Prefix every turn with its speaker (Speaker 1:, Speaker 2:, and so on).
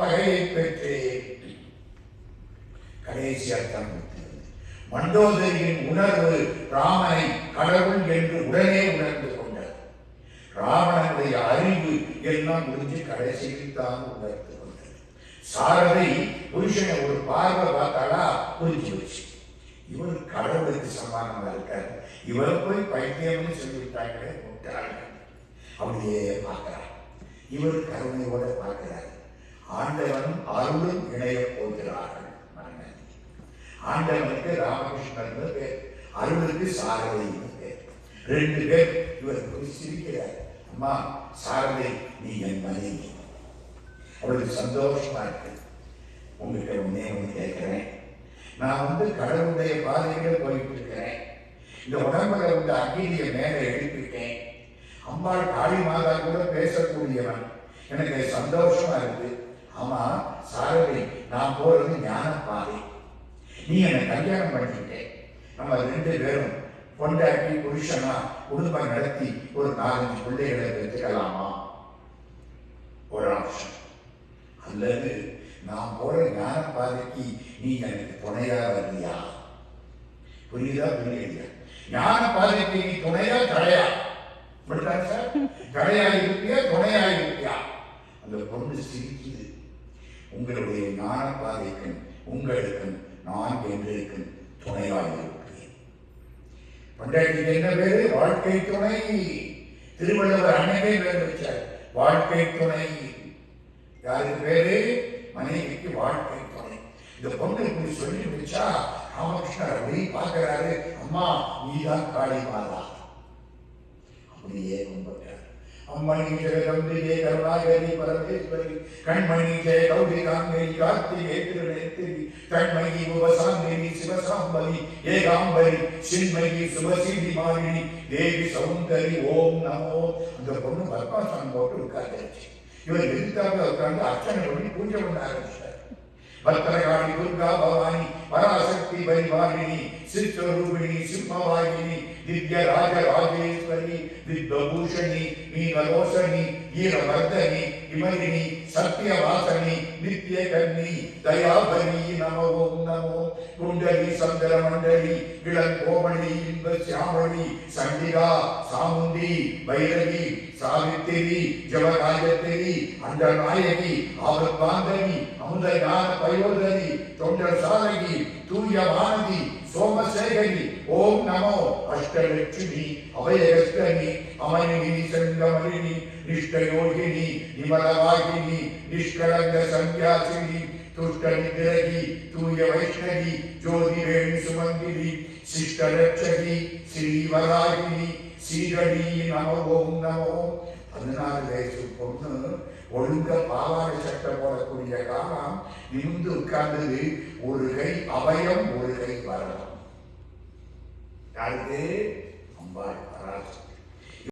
Speaker 1: பகையை பெற்றேன் கடைசி அர்த்தம் மண்டோதரியின் உணர்வு ராமனை கடவுள் என்று உடனே உணர்ந்து கொண்டார் ராவணனுடைய அறிவு எல்லாம் முடிஞ்சு கடைசியில் தான் உணர்ந்து கொண்டார் சாரதை புருஷனை ஒரு பார்வை பார்த்தாலா புரிஞ்சு வச்சு இவர் கடவுளுக்கு சமானமா இருக்காரு. இவர் போய் பைத்தியம்னு சொல்லிவிட்டாங்களே முட்டாள்கள். அப்படியே பார்க்கிறார். இவர் கருணையோட பார்க்கிறார். ஆண்டவன் அருளும் இணைய போகிறார்கள் மரணம் ஆண்டவனுக்கு ராமகிருஷ்ணன் பேர் அருளுக்கு சாரதை பேர். ரெண்டு பேர் இவர் போய் சிரிக்கிறார் அம்மா சாரதை நீ என் மனைவி. அவளுக்கு சந்தோஷமா இருக்கு. உங்ககிட்ட உன்னே ஒன்று கேட்கிறேன். நான் வந்து கடவுளுடைய பாதைகள் போயிட்டு இருக்கிறேன் இந்த உடம்புல வந்து அக்னியை மேலே எழுப்பிட்டேன் அம்பாள் காளி மாதா கூட பேசக்கூடியவன். எனக்கு சந்தோஷமா இருக்கு. ஆமா சாரதி நான் போறது ஞான பாதை நீ என்னை கல்யாணம் பண்ணிக்கிட்டே. நம்ம ரெண்டு பேரும் பொண்டாட்டி புருஷனா குடும்பம் நடத்தி ஒரு நாலஞ்சு பிள்ளைகளை பெற்றுக்கலாமா? ஒரு ஆப்ஷன். அல்லது நான் போற ஞான பாதைக்கு நீ எனக்கு துணையா வரியா புரியுதா புரியலையா? ஞான பாதைக்கு நீ துணையா தடையா? இப்படிதான் சார்? தடையா இருப்பியா துணையா இருப்பியா? அந்த பொண்ணு சிரிக்குது. உங்களுடைய ஞான பாதைக்கும் உங்களுக்கும் நான் என்றிருக்கும் துணையாக இருக்கிறேன் பண்டாட்டிக்கு என்ன பேரு வாழ்க்கை துணை. திருவள்ளுவர் அன்னைக்கே பேர் வச்சார் வாழ்க்கை துணை. யாருக்கு பேரு? மனைவிக்கு வாழ்க்கை துணை. இந்த பொங்கல் இப்படி சொல்லி முடிச்சா ராமகிருஷ்ணர் அப்படி பார்க்கிறாரு அம்மா நீதான் காளி மாதா. அப்படியே கும்பிட்டார். அம்மணி ஜெகதம்பிகே கருணாகரி பரமேஸ்வரி கண்மணி ஜெய கௌரி காங்கரி கார்த்திகே திருநேத்திரி கண்மணி உபசாந்திரி சிவசாம்பரி ஏகாம்பரி சின்மயி சுபசிதி மாலினி தேவி சௌந்தரி ஓம் நமோ. அந்த பொண்ணு பத்மாசாமி போட்டு உட்கார்ந்து இவர் எதிர்த்தாங்க உட்கார்ந்து அர்ச்சனை பண்ணி பூஜை பண்ண ஆரம்பிச்சார். பத்திரகாளி துர்கா பவானி பராசக்தி பரிவாரிணி சித்தரூபிணி சிம்மவாயினி திவ்ய ராஜ ராஜேஸ்வரி வித்வபூஷணி மீனலோசனி ஈரவர்தனி விமலினி சத்யவாசனி நித்ய கன்னி தயாபரி நம ஓம் நமோ. குண்டலி சந்திர மண்டலி இளங்கோமணி இன்ப சியாமணி சண்டிகா சாமுண்டி வைரவி சாவித்திரி ஜவராஜத்திரி அண்ட நாயகி ஆபத் பாந்தவி அமுத ஞான பயோதரி தொண்டர் சாதகி தூய வானதி சோமசேகரி ஓம் நமோ. அஷ்டலட்சுமி அபயகஸ்தனி அமயினி சங்கமலினி நிஷ்டயோகினி நிமலவாகினி நிஷ்கலங்க சந்யாசினி துஷ்ட நிகிரகி தூய வைஷ்ணவி ஜோதி வேணி சுமந்திரி சிஷ்டலட்சகி ஸ்ரீவராகினி சீரடி நம ஓம் நமோ. பதினாறு வயசு பொண்ணு ஒழுங்க பாவாடை சட்டை போடக்கூடிய காலம் நிமிந்து உட்கார்ந்தது ஒரு கை அபயம் ஒரு கை வரலாம் யாருக்கு அம்பாள் பராசக்தி